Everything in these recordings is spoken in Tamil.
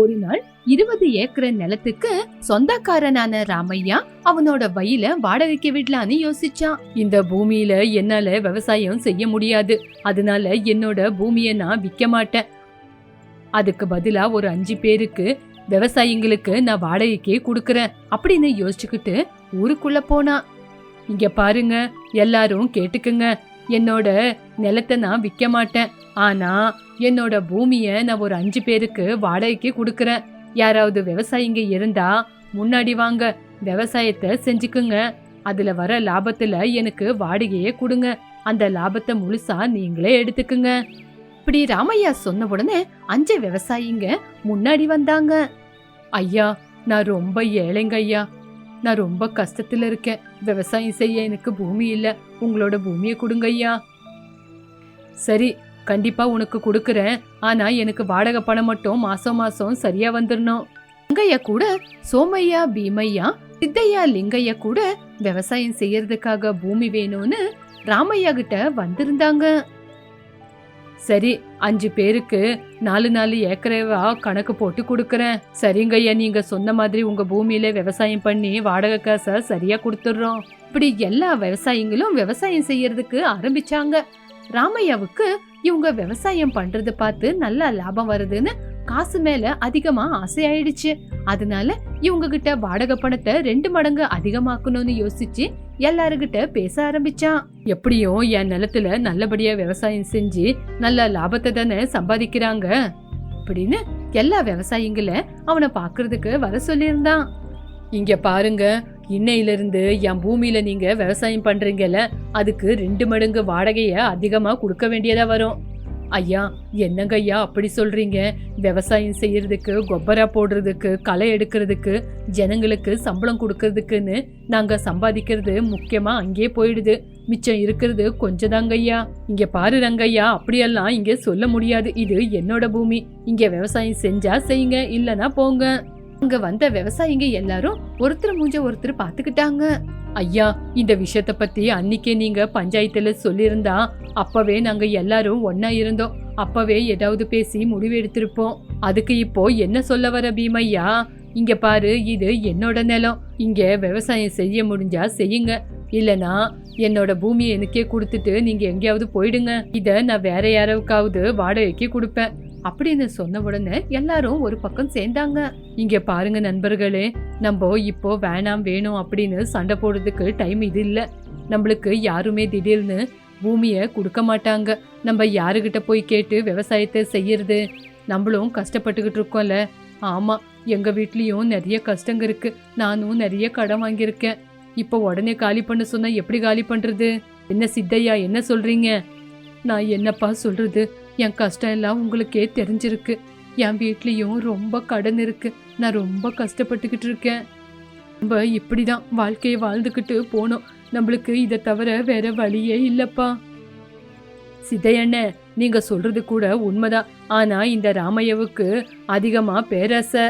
ஒரு நாள் இருபது ஏக்கர் நிலத்துக்கு சொந்தக்காரனான ராமையா அவனோட வயல வாடகைக்கு விடலான்னு யோசிச்சான். இந்த பூமியில என்னால விவசாயம் செய்ய முடியாது. அதனால என்னோட பூமியை நான் விற்க மாட்டேன். அதுக்கு பதிலா ஒரு அஞ்சு பேருக்கு விவசாயிங்களுக்கு நான் வாடகைக்கே கொடுக்கறேன் அப்படின்னு யோசிச்சுக்கிட்டு ஊருக்குள்ள போனா இங்க பாருங்க எல்லாரும் கேட்டுக்குங்க. என்னோட நிலத்தை நான் விற்க மாட்டேன். ஆனா என்னோட பூமியை நான் ஒரு அஞ்சு பேருக்கு வாடகைக்கு கொடுக்குறேன். யாராவது விவசாயிங்க இருந்தா முன்னாடி வாங்க விவசாயத்தை செஞ்சுக்குங்க. அதுல வர லாபத்துல எனக்கு வாடகையே கொடுங்க. அந்த லாபத்தை முழுசா நீங்களே எடுத்துக்குங்க. இப்படி ராமையா சொன்ன உடனே அஞ்சு விவசாயிங்க முன்னாடி வந்தாங்க. ஐயா நான் ரொம்ப ஏழைங்க ஐயா. நான் ரொம்ப கஷ்டத்துல இருக்கேன். விவசாயம் செய்ய எனக்கு பூமி இல்ல. உங்களோட பூமியை கொடுங்க ஐயா. சரி கண்டிப்பா உனக்கு கொடுக்கறேன். ஆனா எனக்கு வாடகை பணம் மட்டும் மாசம் மாசம் சரியா வந்துடணும் லிங்கையா கூட சோமையா பீமையா சித்தையா லிங்கையா கூட விவசாயம் செய்யறதுக்காக பூமி வேணும்னு ராமையா கிட்ட வந்திருந்தாங்க. சரி அஞ்சு பேருக்கு நாலு நாலு ஏக்கரவா கணக்கு போட்டு கொடுக்கறேன். சரிங்கய்யா நீங்க சொன்ன மாதிரி உங்க பூமியில விவசாயம் பண்ணி வாடகை காசை சரியா கொடுத்துடுறோம். இப்படி எல்லா விவசாயிங்களும் விவசாயம் செய்யறதுக்கு ஆரம்பிச்சாங்க. ராமையாவுக்கு இவங்க விவசாயம் பண்றத பார்த்து நல்லா லாபம் வருதுன்னு காசு மேல அதிகமா ஆசையாயிடுச்சு. அதனால இவங்க கிட்ட வாடகை பணத்தை ரெண்டு மடங்கு அதிகமாக்கணும்னு யோசிச்சு எல்லாருகிட்ட பேச ஆரம்பிச்சான். எப்படியும் என் நிலத்துல நல்லபடியா விவசாயம் செஞ்சு நல்ல லாபத்தை தானே சம்பாதிக்கிறாங்க. அப்படின்னு எல்லா விவசாயிங்கள அவனை பாக்குறதுக்கு வர சொல்லியிருந்தான். இங்க பாருங்க இன்னையிலிருந்து என் பூமியில நீங்க விவசாயம் பண்றீங்கல்ல அதுக்கு ரெண்டு மடங்கு வாடகைய அதிகமா கொடுக்க வேண்டியதா வரும். ஐயா என்னங்க ஐயா அப்படி சொல்றீங்க? விவசாயம் செய்யறதுக்கு கொப்பரா போடுறதுக்கு களை எடுக்கிறதுக்கு ஜனங்களுக்கு சம்பளம் கொடுக்கறதுக்குன்னு நாங்க சம்பாதிக்கிறது முக்கியமா அங்கேயே போயிடுது. மிச்சம் இருக்கிறது கொஞ்சம் தாங்க ஐயா. இங்க பாரு ரங்கையா அப்படியெல்லாம் இங்க சொல்ல முடியாது. இது என்னோட பூமி. இங்க விவசாயம் செஞ்சா செய்யுங்க இல்லைன்னா போங்க. அங்க வந்த விவசாயிங்க எல்லாரும் ஒருத்தர் மூஞ்ச ஒருத்தர் பாத்துக்கிட்டாங்க ஐயா இந்த விஷயத்த பத்தி அன்னைக்கே நீங்க பஞ்சாயத்துல சொல்லியிருந்தா அப்பவே நாங்க எல்லாரும் ஒன்னா இருந்தோம். அப்பவே ஏதாவது பேசி முடிவு எடுத்திருப்போம். அதுக்கு இப்போ என்ன சொல்ல வர பீமையா இங்க பாரு இது என்னோட நிலம். இங்க விவசாயம் செய்ய முடிஞ்சா செய்யுங்க. இல்லனா என்னோட பூமியை எனக்கே கொடுத்துட்டு நீங்க எங்கேயாவது போயிடுங்க. இத நான் வேற யாராவுக்காவது வாடகைக்கு கொடுப்பேன். அப்படின்னு சொன்ன உடனே எல்லாரும் ஒரு பக்கம் சேர்ந்தாங்க. இங்க பாருங்க நண்பர்களே நம்ம இப்போ வேணாம் வேணும் அப்படின்னு சண்டை போடுறதுக்கு டைம் இது இல்ல. நம்மளுக்கு யாருமே திடீர்னு பூமியை கொடுக்க மாட்டாங்க. நம்ம யாருகிட்ட போய் கேட்டு விவசாயத்தை செய்யறது? நம்மளும் கஷ்டப்பட்டுக்கிட்டு இருக்கோம்ல. ஆமா எங்க வீட்லயும் நிறைய கஷ்டங்க இருக்கு. நானும் நிறைய கடன் வாங்கியிருக்கேன். இப்போ உடனே காலி பண்ண சொன்னா எப்படி காலி பண்றது? என்ன சித்தையா என்ன சொல்றீங்க? நான் என்னப்பா சொல்றது? என் கஷ்டம் எல்லாம் உங்களுக்கே தெரிஞ்சிருக்கு. என் வீட்லேயும் ரொம்ப கடன் இருக்கு. நான் ரொம்ப கஷ்டப்பட்டுக்கிட்டு இருக்கேன். நம்ம இப்படிதான் வாழ்க்கையை வாழ்ந்துக்கிட்டு போனோம். நம்மளுக்கு இதை தவிர வேற வழியே இல்லப்பா. சிதையண்ணே நீங்க சொல்றது கூட உண்மைதான். ஆனா இந்த ராமையாவுக்கு அதிகமா பேராசை.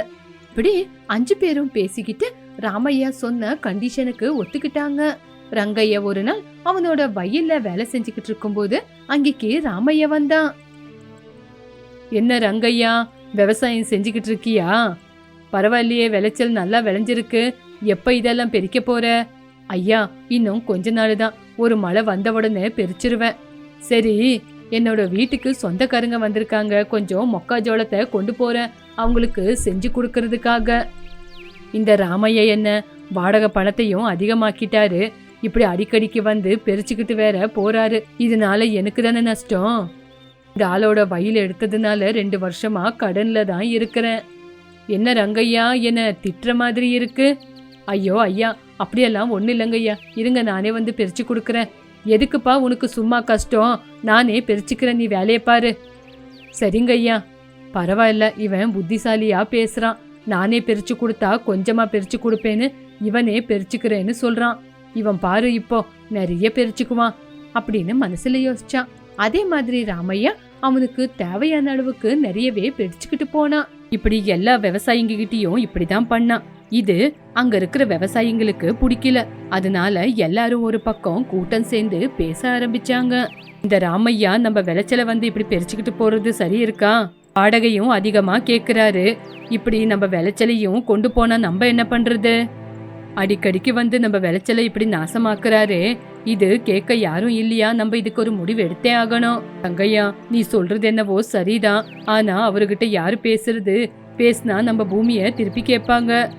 இப்படி அஞ்சு பேரும் பேசிக்கிட்டு ராமையா சொன்ன கண்டிஷனுக்கு ஒத்துக்கிட்டாங்க. ரங்கையா ஒரு நாள் அவனோட வயல்ல வேலை செஞ்சுக்கிட்டு இருக்கும்போது அங்கேக்கு ராமையா வந்தான். என்ன ரங்கையா விவசாயம் செஞ்சுக்கிட்டு இருக்கியா பரவாயில்லையே விளைச்சல் நல்லா விளைஞ்சிருக்கு. எப்போ இதெல்லாம் பெருக்க போற? ஐயா இன்னும் கொஞ்ச நாள் தான். ஒரு மழை வந்த உடனே பெரிச்சிருவேன். சரி என்னோட வீட்டுக்கு சொந்தக்காரங்க வந்திருக்காங்க. கொஞ்சம் மொக்கா ஜோளத்தை கொண்டு போறேன். அவங்களுக்கு செஞ்சு கொடுக்கறதுக்காக. இந்த ராமையா என்ன வாடகை பணத்தையும் அதிகமாக்கிட்டாரு. இப்படி அடிக்கடிக்கு வந்து பெருச்சுக்கிட்டு வேற போறாரு. இதனால எனக்கு தானே நஷ்டம்? டாலோட வயல் எடுத்ததுனால ரெண்டு வருஷமா கடன்ல தான் இருக்கிறேன். என்ன ரங்கையா என திட்டுற மாதிரி இருக்கு? ஐயோ ஐயா அப்படியெல்லாம் ஒன்றும் இல்லைங்கய்யா இருங்க நானே வந்து பிரித்து கொடுக்குறேன். எதுக்குப்பா உனக்கு சும்மா கஷ்டம்? நானே பிரிச்சுக்கிறேன் நீ வேலையை பாரு. சரிங்கய்யா பரவாயில்ல இவன் புத்திசாலியாக பேசுகிறான் நானே பிரித்து கொடுத்தா கொஞ்சமாக பிரித்து கொடுப்பேன்னு இவனே பிரிச்சுக்கிறேன்னு சொல்கிறான் இவன் பாரு இப்போ நிறைய பிரிச்சுக்குவான் அப்படின்னு மனசில் யோசிச்சான். அதே மாதிரி ராமையா அவனுக்கு தேவையான அளவுக்கு நிறையவே பிரிச்சுக்கிட்டு போனான் இப்படி எல்லா விவசாயிங்க கிட்டயும் இப்படிதான் பண்ணான் இது அங்க இருக்கிற விவசாயிங்களுக்கு பிடிக்கல. அதனால எல்லாரும் ஒரு பக்கம் கூட்டம் சேர்ந்து பேச ஆரம்பிச்சாங்க. இந்த ராமையா நம்ம விளைச்சல வந்து இப்படி பிரிச்சுக்கிட்டு போறது சரி இருக்கா? வாடகையும் அதிகமா கேக்குறாரு. இப்படி நம்ம விளைச்சலையும் கொண்டு போனா நம்ம என்ன பண்றது? அடிக்கடிக்கு வந்து நம்ம விளைச்சலை இப்படி நாசமாக்குறாரு. இது கேட்க யாரும் இல்லையா? நம்ம இதுக்கு ஒரு முடிவு எடுத்தே ஆகணும். தங்கையா நீ சொல்றது என்னவோ சரிதான். ஆனா அவர்கிட்ட யாரு பேசுறது? பேசினா நம்ம பூமியை திருப்பி கேட்பாங்க.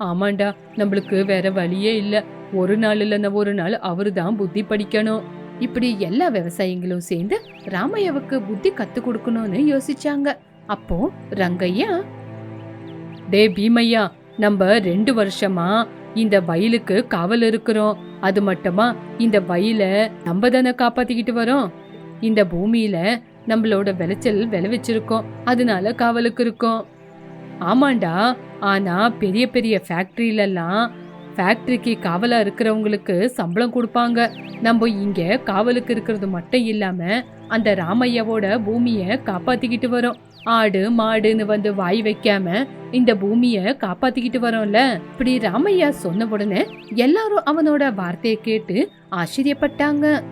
ஆமாண்டா நம்மளுக்கு வேற வழியே இல்ல. ஒரு நாள் இல்லைன்னா ஒரு நாள் அவரு தான் புத்தி படிக்கணும். இப்படி எல்லா விவசாயிங்களும் சேர்ந்து ராமையாவுக்கு புத்தி கத்து கொடுக்கணும்னு யோசிச்சாங்க. அப்போ ரங்கையா டே பீமையா நம்ம ரெண்டு வருஷமா இந்த வயலுக்கு காவல் இருக்கிறோம். அது மட்டுமா இந்த வயல நம்ம தானே காப்பாத்திக்கிட்டு வரோம். இந்த பூமியில நம்மளோட விளைச்சல் விளைவிச்சிருக்கோம் அதனால காவலுக்கு இருக்கோம். ஆமாண்டா ஆனா பெரிய பெரிய ஃபேக்டரியிலலாம் ஃபேக்டரிக்கு காவலா இருக்கிறவங்களுக்கு சம்பளம் கொடுப்பாங்க. நம்ம இங்க காவலுக்கு இருக்கிறது மட்டும் இல்லாம அந்த ராமையாவோட பூமியை காப்பாத்திக்கிட்டு வரோம். ஆடு மாடுன்னு வந்து வாய் வைக்காம இந்த பூமிய காப்பாத்திக்கிட்டு வரோம்ல. இப்படி ராமையா சொன்ன உடனே எல்லாரும் அவனோட வார்த்தையை கேட்டு ஆச்சரியப்பட்டாங்க.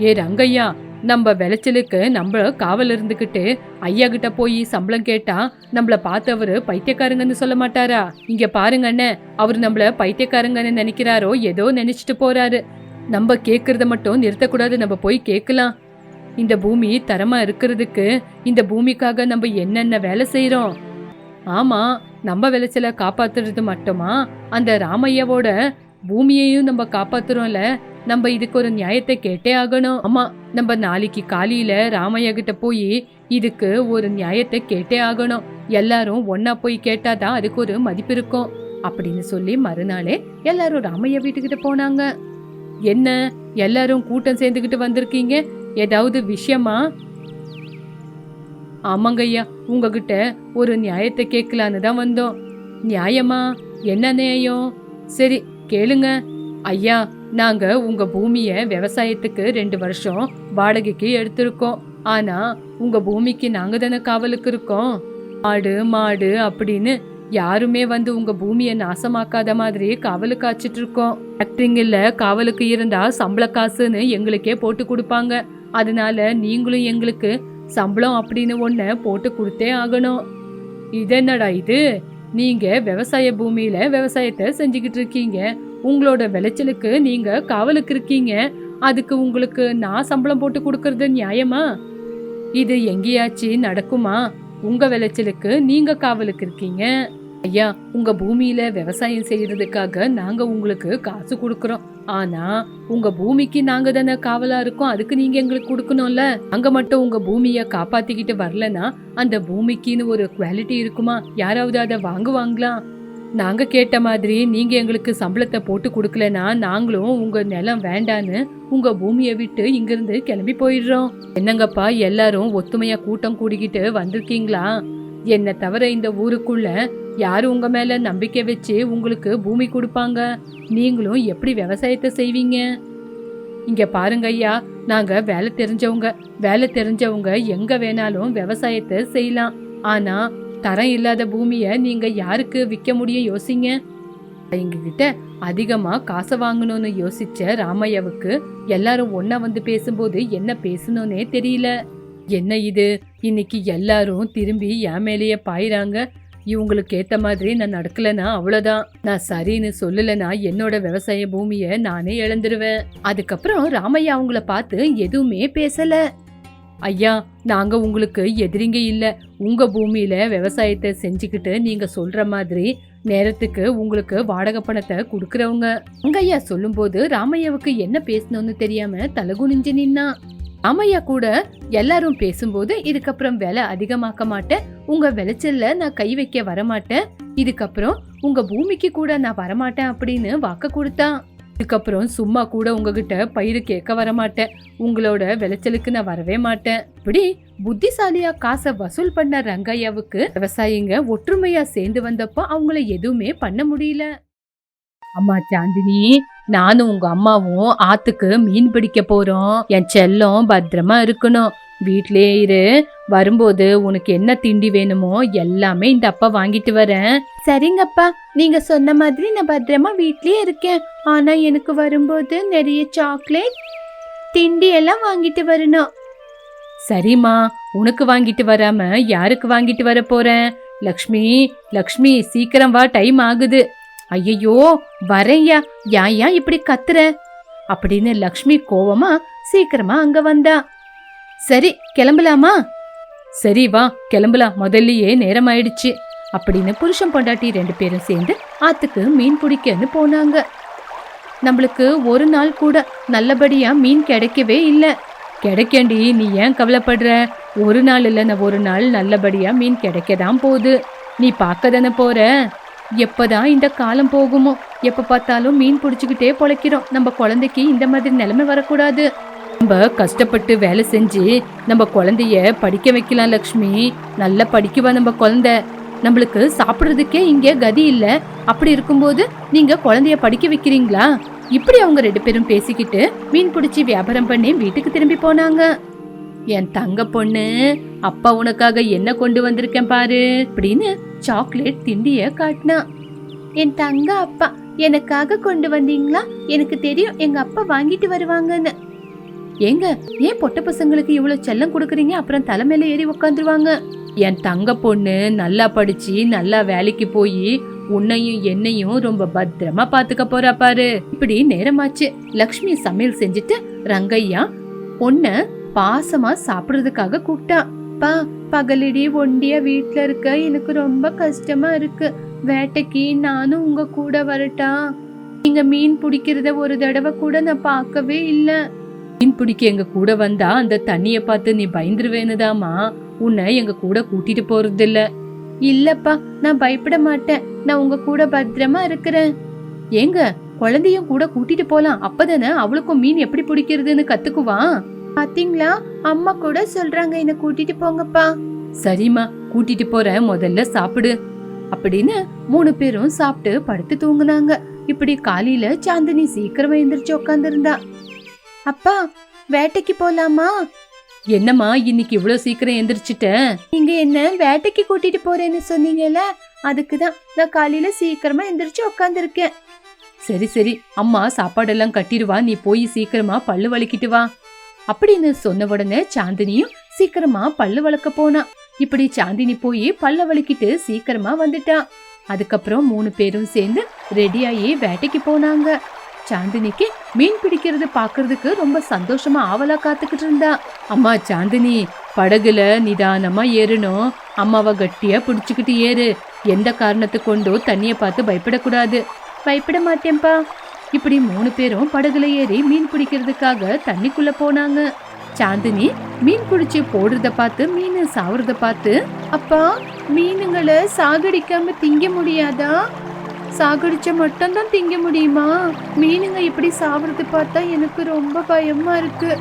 ஏ ரங்கையா நம்ம விளைச்சலுக்கு நம்ம காவல் இருந்துகிட்டு ஐயா கிட்ட போய் சம்பளம் கேட்டா நம்மள பார்த்தவரு பைத்தியக்காரங்கன்னு சொல்ல மாட்டாரா? இங்க பாருங்க அண்ணே அவர் நம்மள பைத்தியக்காரங்கன்னு நினைக்கிறாரோ ஏதோ நினைச்சிட்டு போறாரு. நம்ம கேக்குறத மட்டும் நிறுத்தக்கூடாது நம்ம போய் கேட்கலாம் இந்த பூமி தரமா இருக்கிறதுக்கு இந்த பூமிக்காக நம்ம என்னென்ன வேலை செய்யறோம் ஆமா நம்ம விளைச்சல காப்பாத்துறது மட்டுமா? அந்த ராமையாவோட பூமியையும் நம்ம காப்பாத்துறோம்ல நம்ம இதுக்கு ஒரு நியாயத்தை கேட்டே ஆகணும். ஆமா நம்ம நாளைக்கு காலையில ராமையா கிட்ட போய் இதுக்கு ஒரு நியாயத்தை கேட்டே ஆகணும். எல்லாரும் ஒன்னா போய் கேட்டாதான் அதுக்கு ஒரு மதிப்பு இருக்கும். அப்படின்னு சொல்லி மறுநாளே எல்லாரும் ராமையா வீட்டுக்கிட்ட போனாங்க. என்ன எல்லாரும் கூட்டம் சேர்ந்துக்கிட்டு வந்திருக்கீங்க? ஏதாவது விஷயமா? ஆமாங்க ஐயா உங்ககிட்ட ஒரு நியாயத்தை கேட்கலான்னு தான் வந்தோம். நியாயமா? என்ன நியாயம்? சரி கேளுங்க. ஐயா நாங்க உங்க பூமிய விவசாயத்துக்கு ரெண்டு வருஷம் வாடகைக்கு எடுத்திருக்கோம். ஆனா உங்க பூமிக்கு நாங்க தானே காவலுக்கு இருக்கோம். ஆடு மாடு அப்படின்னு யாருமே வந்து உங்க பூமியை நாசமாக்காத மாதிரி காவலு காய்ச்சிட்டு இருக்கோம். ஆக்டிங்கில் காவலுக்கு இருந்தா சம்பள காசுன்னு எங்களுக்கே போட்டு கொடுப்பாங்க. அதனால நீங்களும் எங்களுக்கு சம்பளம் அப்படின்னு ஒன்று போட்டு கொடுத்தே ஆகணும். இது என்னடா இது? நீங்க விவசாய பூமியில விவசாயத்தை செஞ்சுக்கிட்டு இருக்கீங்க. உங்களோட விளைச்சலுக்கு நீங்க காவலுக்கு இருக்கீங்க. அதுக்கு உங்களுக்கு நான் சம்பளம் போட்டு கொடுக்கறது நியாயமா? இது எங்கேயாச்சு நடக்குமா? உங்க விளைச்சலுக்கு நீங்க காவலுக்கு இருக்கீங்க. ஐயா உங்க பூமியில விவசாயம் செய்யறதுக்காக நாங்க உங்களுக்கு காசு கொடுக்கறோம். ஆனா உங்க பூமிக்கு நாங்க தானே காவலா இருக்கோம். அதுக்கு நீங்க எங்களுக்கு கொடுக்கணும்ல. அங்க மட்டும் உங்க பூமிய காப்பாத்திக்கிட்டு வரலனா அந்த பூமிக்குன்னு ஒரு குவாலிட்டி இருக்குமா? யாராவது அதை வாங்குவாங்களா? நாங்க கேட்ட மாதிரி நீங்க எங்களுக்கு சம்பளத்தை போட்டு கொடுக்கலனா நாங்களும் உங்க நிலம் வேண்டான்னு உங்க பூமியை விட்டு இங்கிருந்து கிளம்பி போயிடுறோம். என்னங்கப்பா எல்லாரும் ஒத்துமையா கூட்டம் கூடிக்கிட்டு வந்திருக்கீங்களா? என்னை தவிர இந்த ஊருக்குள்ள யார் உங்க மேல நம்பிக்கை வச்சு உங்களுக்கு பூமி கொடுப்பாங்க? நீங்களும் எப்படி விவசாயத்தை செய்வீங்க? இங்க பாருங்க ஐயா நாங்க வேலை தெரிஞ்சவங்க. வேலை தெரிஞ்சவங்க எங்க வேணாலும் விவசாயத்தை செய்யலாம். ஆனா தரம் இல்லாத பூமிய நீங்க யாருக்கு விற்க முடியும் யோசிங்க? எங்ககிட்ட அதிகமா காசை வாங்கணும்னு யோசிச்ச ராமையாவுக்கு எல்லாரும் ஒன்னா வந்து பேசும்போது என்ன பேசணும்னே தெரியல. என்ன இது? இன்னைக்கு எல்லாரும் திரும்பி என் மேலேயே பாயிறாங்க. இவங்களுக்கு ஏற்ற மாதிரி நான் நடக்கலனா அவ்வளோதான் நான் சரின்னு சொல்லலனா என்னோட விவசாய பூமியை நானே இழந்துருவேன். அதுக்கப்புறம் ராமையா அவங்கள பார்த்து எதுவுமே பேசல. ஐயா நாங்க உங்களுக்கு எதிரிங்க இல்ல. உங்க பூமியில விவசாயத்தை செஞ்சுக்கிட்டு நீங்க சொல்ற மாதிரி நேரத்துக்கு உங்களுக்கு வாடகை பணத்தை கொடுக்கறவங்க. அங்கய்யா சொல்லும்போது ராமையாவுக்கு என்ன பேசணும்னு தெரியாம தலகுனிஞ்சு நின்னா அம்மையா கூட எல்லாரும் பேசும்போது இதுக்கப்புறம் விலை அதிகமாக்க மாட்டேன். உங்க விளைச்சல்ல நான் கை வைக்க வரமாட்டேன். இதுக்கப்புறம் உங்க பூமிக்கு கூட நான் வரமாட்டேன் அப்படின்னு வாக்க கொடுத்தான். இதுக்கப்புறம் சும்மா கூட உங்ககிட்ட பயிர் கேட்க வரமாட்டேன். உங்களோட விளைச்சலுக்கு நான் வரவே மாட்டேன். இப்படி புத்திசாலியா காசை வசூல் பண்ண ரங்கையாவுக்கு விவசாயிங்க ஒற்றுமையா சேர்ந்து வந்தப்போ அவங்கள எதுவுமே பண்ண முடியல. அம்மா சாந்தினி நானும் உங்க அம்மாவும் ஆத்துக்கு மீன் பிடிக்க போறோம். என் செல்லம் பத்திரமா இருக்கணும். வீட்லயே இரு. வரும்போது உனக்கு என்ன திண்டி வேணுமோ எல்லாமே இந்த அப்பா வாங்கிட்டு வரேன். சரிங்கப்பா. நீங்க சொன்ன மாதிரி நான் பத்திரமா வீட்லயே இருக்கேன். ஆனா எனக்கு வரும்போது நிறைய சாக்லேட் திண்டி எல்லாம் வாங்கிட்டு வரணும். சரிம்மா. உனக்கு வாங்கிட்டு வராம யாருக்கு வாங்கிட்டு வர போறேன்? லக்ஷ்மி லக்ஷ்மி சீக்கிரம் வா டைம் ஆகுது. ஐயையோ வரேன்யா. ஏன் ஏன் இப்படி கத்துற? அப்படின்னு லக்ஷ்மி கோவமா சீக்கிரமா அங்க வந்தா. சரி கிளம்பலாமா? சரி வா கிளம்பலாம். முதல்லயே நேரம் ஆயிடுச்சு அப்படின்னு புருஷன் பொண்டாட்டி ரெண்டு பேரும் சேர்ந்து ஆத்துக்கு மீன் பிடிக்கன்னு போனாங்க. நம்மளுக்கு ஒரு நாள் கூட நல்லபடியா மீன் கிடைக்கவே இல்லை. கிடைக்கண்டி நீ ஏன் கவலைப்படுற? ஒரு நாள் இல்லைன்னு ஒரு நாள் நல்லபடியா மீன் கிடைக்கதான் போகுது. நீ பார்க்க தானே போற? எப்போதான் இந்த காலம் போகுமோ? எப்ப பார்த்தாலும் மீன் பிடிச்சிக்கிட்டே பொழைக்கிறோம். நம்ம குழந்தைக்கு இந்த மாதிரி நிலைமை வரக்கூடாது. நம்ம கஷ்டப்பட்டு வேலை செஞ்சு நம்ம குழந்தைய படிக்க வைக்கலாம் லக்ஷ்மி. நல்லா படிக்குவா நம்ம குழந்தை. நம்மளுக்கு சாப்பிடுறதுக்கே இங்கே கதி இல்ல. அப்படி இருக்கும்போது நீங்க குழந்தைய படிக்க வைக்கிறீங்களா? இப்படி அவங்க ரெண்டு பேரும் பேசிக்கிட்டு மீன் பிடிச்சி வியாபாரம் பண்ணி வீட்டுக்கு திரும்பி போனாங்க. என் தங்க பொண்ணு அப்பா உனக்காக என்ன கொண்டு வந்திருக்கேன் பாரு அப்படின்னு சாக்லேட் திண்டிய காட்டினா. என் தங்க அப்பா எனக்காக கொண்டு வந்தீங்களா? எனக்கு தெரியும் எங்க அப்பா வாங்கிட்டு வருவாங்கன்னு. ஏங்க ஏன் பொட்ட பசங்களுக்கு இவ்வளவு செல்லம் கொடுக்குறீங்க? அப்புறம் தலைமையில ஏறி உட்காந்துருவாங்க என் தங்க பொண்ணு நல்லா படிச்சு நல்லா வேலைக்கு போய் உன்னையும் என்னையும் ரொம்ப பத்திரமா பாத்துக்க போறா பாரு. இப்படி நேரமாச்சு. லக்ஷ்மி சமையல் செஞ்சுட்டு ரங்கையா பொண்ண பாசமா சாப்பிடுறதுக்காக கூப்பிட்டான் பா பகலிடி ஒண்டியா வீட்டுல இருக்க எனக்கு ரொம்ப கஷ்டமா இருக்கு. வேட்டைக்கு நானும் உங்க கூட வரட்டா? நீங்க மீன் பிடிக்கிறத ஒரு தடவை கூட நான் பார்க்கவே இல்ல. மீன் பிடிக்க எங்க கூட வந்தா அந்த தண்ணிய பார்த்து நீ பயந்துருவேனுதாமா உன்னை எங்க கூட கூட்டிட்டு போறது இல்ல இல்லப்பா நான் பயப்பட மாட்டேன். நான் உங்க கூட பத்திரமா இருக்கிறேன். ஏங்க குழந்தையும் கூட கூட்டிட்டு போலாம். அப்பதானே அவளுக்கும் மீன் எப்படி பிடிக்கிறதுன்னு கத்துக்குவான்? பாத்தீங்களா? அம்மா கூட சொல்றாங்க என்ன கூட்டிட்டு போங்கப்பா. சரிம்மா கூட்டிட்டு போறேன் முதல்ல சாப்பிடு. அப்படின்னு மூணு பேரும் சாப்பிட்டு படுத்து தூங்குனாங்க. இப்படி காலையில சாந்தினி சீக்கிரமா எந்திரிச்சு உட்காந்துருந்தா அப்பா வேட்டைக்கு போலாமா? என்னம்மா இன்னைக்கு இவ்வளவு சீக்கிரம் எந்திரிச்சிட்ட? நீங்க என்ன வேட்டைக்கு கூட்டிட்டு போறேன்னு சொன்னீங்கல்ல? அதுக்கு தான் நான் காலையில சீக்கிரமா எந்திரிச்சு உட்காந்துருக்கேன் சரி சரி அம்மா சாப்பாடெல்லாம் கட்டிடுவா. நீ போய் சீக்கிரமா பல்லு வலிக்கிட்டு வா. அப்படின்னு சொன்ன உடனே சாந்தினியும் சீக்கிரமா பல்லு வளர்க்க போனா. இப்படி சாந்தினி போய் பல்ல வலிக்கிட்டு சீக்கிரமா வந்துட்டா. அதுக்கப்புறம் மூணு பேரும் சேர்ந்து ரெடியாகி வேட்டைக்கு போனாங்க. சாந்தினிக்கு மீன் பிடிக்கிறது பாக்குறதுக்கு ரொம்ப சந்தோஷமா ஆவலா காத்துக்கிட்டு இருந்தா. அம்மா சாந்தினி படகுல நிதானமா ஏறணும். அம்மாவை கட்டியா பிடிச்சுக்கிட்டு ஏறு. எந்த காரணத்தை கொண்டோ தண்ணிய பார்த்து பயப்படக்கூடாது. பயப்பட மாட்டேன்பா. இப்படி மூணு பேரும் படகுல ஏறி மீன் பிடிக்கிறதுக்காக தண்ணிக்குள்ள போனாங்க. சாந்தினி மீன் பிடிச்சி போடுறத பார்த்து மீன் சாவறத பார்த்து அப்பா மீனுங்களை சாகடிக்காம திங்க முடியாதா? சாகடிச்ச மட்டும்தான் திங்க முடியுமா? மீனுங்க இப்படி சாவறது பார்த்தா எனக்கு ரொம்ப பயமா இருக்கு.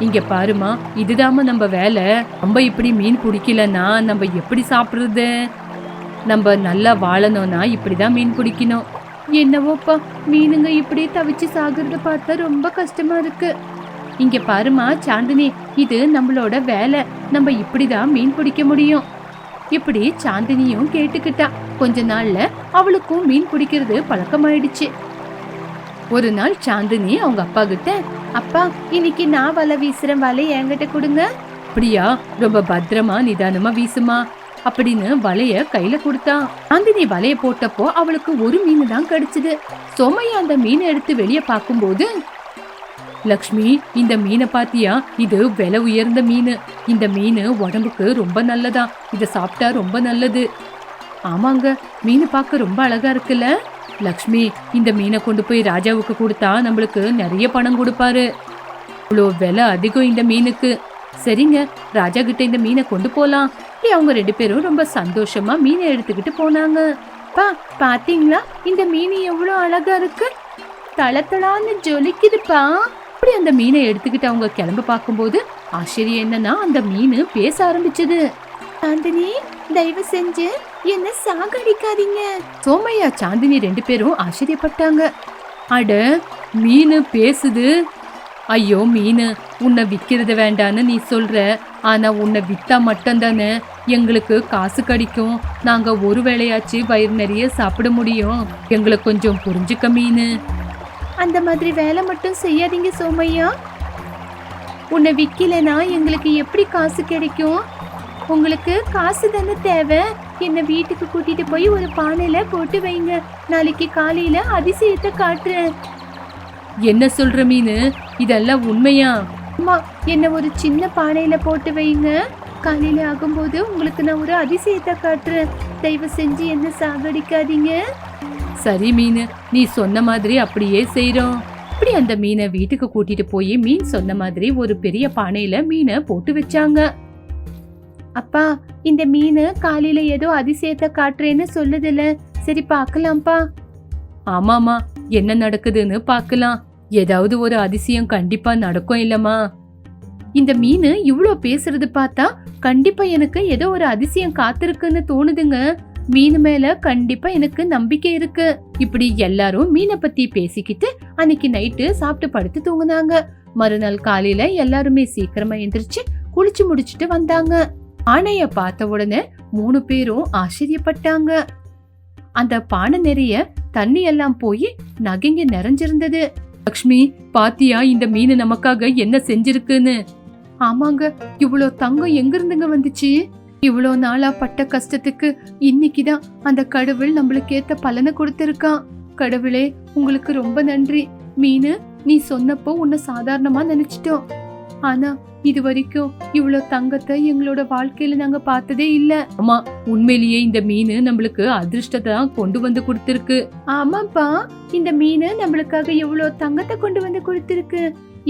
இங்க பாருமா இதுதாம்மா நம்ம வேலை. நம்ம இப்படி மீன் பிடிக்கலன்னா நம்ம எப்படி சாப்பிடுறது? நம்ம நல்லா வாழணும்னா இப்படிதான் மீன் பிடிக்கணும். என்னவோப்பா மீனுங்க இப்படி தவிச்சு சாகுறத பார்த்தா ரொம்ப கஷ்டமா இருக்கு. இங்க பாருமா சாந்தினி இது நம்மளோட வேலை. நம்ம இப்படிதான் மீன் பிடிக்க முடியும். இப்படி சாந்தினியும் கேட்டுக்கிட்டா. கொஞ்ச நாள்ல அவளுக்கும் மீன் பிடிக்கிறது பழக்கமாயிடுச்சு. ஒரு நாள் சாந்தினி அவங்க அப்பா கிட்ட அப்பா இன்னைக்கு நான் வலை வீசுறேன். வலை என்கிட்ட கொடுங்க. அப்படியா? ரொம்ப பத்திரமா நிதானமா வீசுமா அப்படின்னு வலைய கையில கொடுத்தா சாந்தினி வலைய போட்டப்போ அவளுக்கு ஒரு மீன் தான் கிடைச்சது. சோமையா அந்த மீனை எடுத்து வெளியே பார்க்கும்போது லக்ஷ்மி இந்த மீனை பாத்தியா? இது விலை உயர்ந்த மீன். இந்த மீன் உடம்புக்கு ரொம்ப நல்லதா? இதை சாப்பிட்டா ரொம்ப நல்லது. ஆமாங்க மீன் பார்க்க ரொம்ப அழகா இருக்குல்ல? லக்ஷ்மி இந்த மீனை கொண்டு போய் ராஜாவுக்கு கொடுத்தா நம்மளுக்கு நிறைய பணம் கொடுப்பாரு. இவ்வளோ விலை அதிகம் இந்த மீனுக்கு. சரிங்க ராஜா கிட்ட இந்த மீனை கொண்டு போலாம். இப்படி அவங்க ரெண்டு பேரும் ரொம்ப சந்தோஷமா மீனை எடுத்துக்கிட்டு போனாங்க. பா பாத்தீங்களா? இந்த மீன் எவ்வளோ அழகா இருக்கு? தளத்தளான்னு ஜொலிக்குதுப்பா. அப்படி அந்த மீனை எடுத்துக்கிட்டு அவங்க கிளம்ப பார்க்கும்போது ஆச்சரியம் என்னன்னா அந்த மீன் பேச ஆரம்பிச்சது. சாந்தினி தயவு செஞ்சு என்ன சாகடிக்காதீங்க. சோமையா சாந்தினி ரெண்டு பேரும் ஆச்சரியப்பட்டாங்க. அட மீன் பேசுது. ஐயோ மீன் உன்னை விற்கிறது வேண்டான்னு நீ சொல்ற. ஆனா உன்னை விற்றா மட்டும்தானே எங்களுக்கு காசு கிடைக்கும். நாங்க ஒரு வேளையாச்சு வயிறு நிறைய சாப்பிட முடியும். எங்களை கொஞ்சம் புரிஞ்சுக்க மீன். அந்த மாதிரி வேலை மட்டும் செய்யாதீங்க சோமையா. உன்னை விக்கலைனா எங்களுக்கு எப்படி காசு கிடைக்கும்? உங்களுக்கு காசு தானே தேவை. என்னை வீட்டுக்கு கூட்டிட்டு போய் ஒரு பானையில போட்டு வைங்க. நாளைக்கு காலையில அதிசயத்தை காட்டுறேன். என்ன சொல்ற மீனு? இதெல்லாம் உண்மையா? அம்மா என்ன ஒரு சின்ன பானையில போட்டு வைங்க. காலையில ஆகும்போது உங்களுக்கு நான் ஒரு அதிசயத்தை காட்டுறேன். தயவு செஞ்சு என்ன சாகடிக்காதீங்க. சரி மீனு நீ சொன்ன மாதிரி அப்படியே செய்றோம். அப்படி அந்த மீனை வீட்டுக்கு கூட்டிட்டு போய் மீன் சொன்ன மாதிரி ஒரு பெரிய பானையில மீனை போட்டு வச்சாங்க. அப்பா இந்த மீன் காலையில ஏதோ அதிசயத்தை காட்டுறேன்னு சொல்லுதுல. சரி பார்க்கலாம்ப்பா. ஆமாமா என்ன நடக்குதுன்னு பார்க்கலாம். ஏதாவது ஒரு அதிசயம் கண்டிப்பா நடக்கும் இல்லம்மா. இந்த மீன் இவ்வளோ பேசுறது பார்த்தா கண்டிப்பா எனக்கு ஏதோ ஒரு அதிசயம் காத்திருக்குன்னு தோணுதுங்க. மீன் மேல கண்டிப்பா எனக்கு நம்பிக்கை இருக்கு. இப்படி எல்லாரும் மீனை பத்தி பேசிக்கிட்டு அன்னைக்கு நைட்டு சாப்பிட்டு படுத்து தூங்குனாங்க. மறுநாள் காலையில எல்லாருமே சீக்கிரமா எந்திரிச்சு குளிச்சு முடிச்சிட்டு வந்தாங்க. பானைய பார்த்த உடனே மூணு பேரும் ஆச்சரியப்பட்டாங்க. அந்த பானை நிறைய தண்ணி எல்லாம் போய் நகைங்க நிறைஞ்சிருந்தது. லக்ஷ்மி பாத்தியா இந்த மீன் நமக்காக என்ன செஞ்சிருக்குன்னு? ஆமாங்க இவ்வளோ தங்கம் எங்க இருந்துங்க வந்துச்சு? இவ்வளோ நாளா பட்ட கஷ்டத்துக்கு இன்னைக்குதான் அந்த கடவுள் நம்மளுக்கு ஏத்த பலனை கொடுத்துருக்கான். கடவுளே உங்களுக்கு ரொம்ப நன்றி. மீனு நீ சொன்னப்போ உன்னை சாதாரணமா நினைச்சிட்டோம். ஆனா இது வரைக்கும் இவ்வளோ தங்கத்தை எங்களோட வாழ்க்கையில நாங்க பார்த்ததே இல்ல. ஆமா உண்மையிலேயே இந்த மீன் நம்மளுக்கு அதிர்ஷ்டத்தை தான் கொண்டு வந்து கொடுத்திருக்கு. ஆமாப்பா இந்த மீன் நம்மளுக்காக எவ்வளோ தங்கத்தை கொண்டு வந்து கொடுத்திருக்கு.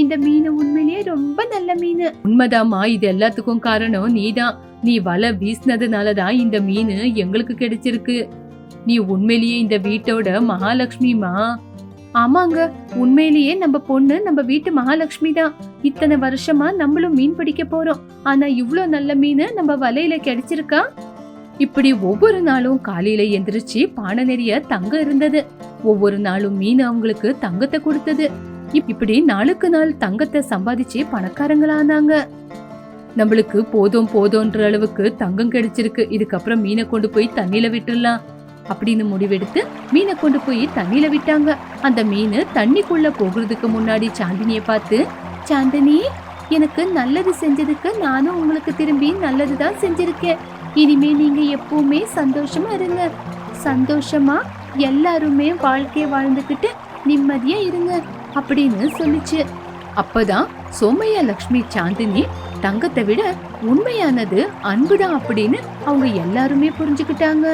இந்த மீன் உண்மையிலேயே ரொம்ப நல்ல மீன். உண்மைதாம்மா இது எல்லாத்துக்கும் காரணம் நீதான். நீ வலை வீசினதுனால தான் இந்த மீன் எங்களுக்கு கிடைச்சிருக்கு. நீ உண்மையிலேயே இந்த வீட்டோட மகாலட்சுமிமா ஆமாங்க உண்மையிலேயே நம்ம பொண்ணு நம்ம வீட்டு மகாலட்சுமி தான். இத்தனை வருஷமா நம்மளும் மீன் பிடிக்க போறோம். ஆனா இவ்ளோ நல்ல மீன் நம்ம வலையில கிடைச்சிருக்கா? இப்படி ஒவ்வொரு நாளும் காலையில எந்திரிச்சு பானை நிறைய தங்கம் இருந்தது. ஒவ்வொரு நாளும் மீன் அவங்களுக்கு தங்கத்தை கொடுத்தது. இப்- இப்படி நாளுக்கு நாள் தங்கத்தை சம்பாதிச்சு பணக்காரங்களானாங்க. நம்மளுக்கு போதும் போதும்ன்ற அளவுக்கு தங்கம் கிடைச்சிருக்கு. இதுக்கப்புறம் மீனை கொண்டு போய் தண்ணியில விட்டுடலாம். அப்படின்னு முடிவெடுத்து மீனை கொண்டு போய் தண்ணியில விட்டாங்க. அந்த மீன் தண்ணிக்குள்ள போகிறதுக்கு முன்னாடி சாந்தினிய பார்த்து சாந்தினி எனக்கு நல்லது செஞ்சதுக்கு நானும் உங்களுக்கு திரும்பி நல்லது தான் செஞ்சிருக்கேன். இனிமே நீங்க எப்பவுமே சந்தோஷமா இருங்க. சந்தோஷமா எல்லாருமே வாழ்க்கைய வாழ்ந்துக்கிட்டு நிம்மதியா இருங்க அப்படின்னு சொல்லிச்சு. அப்பதான் சோமையா லக்ஷ்மி சாந்தினி தங்கத்தை விட உண்மையானது அன்புதான் அப்படின்னு அவங்க எல்லாருமே புரிஞ்சுக்கிட்டாங்க.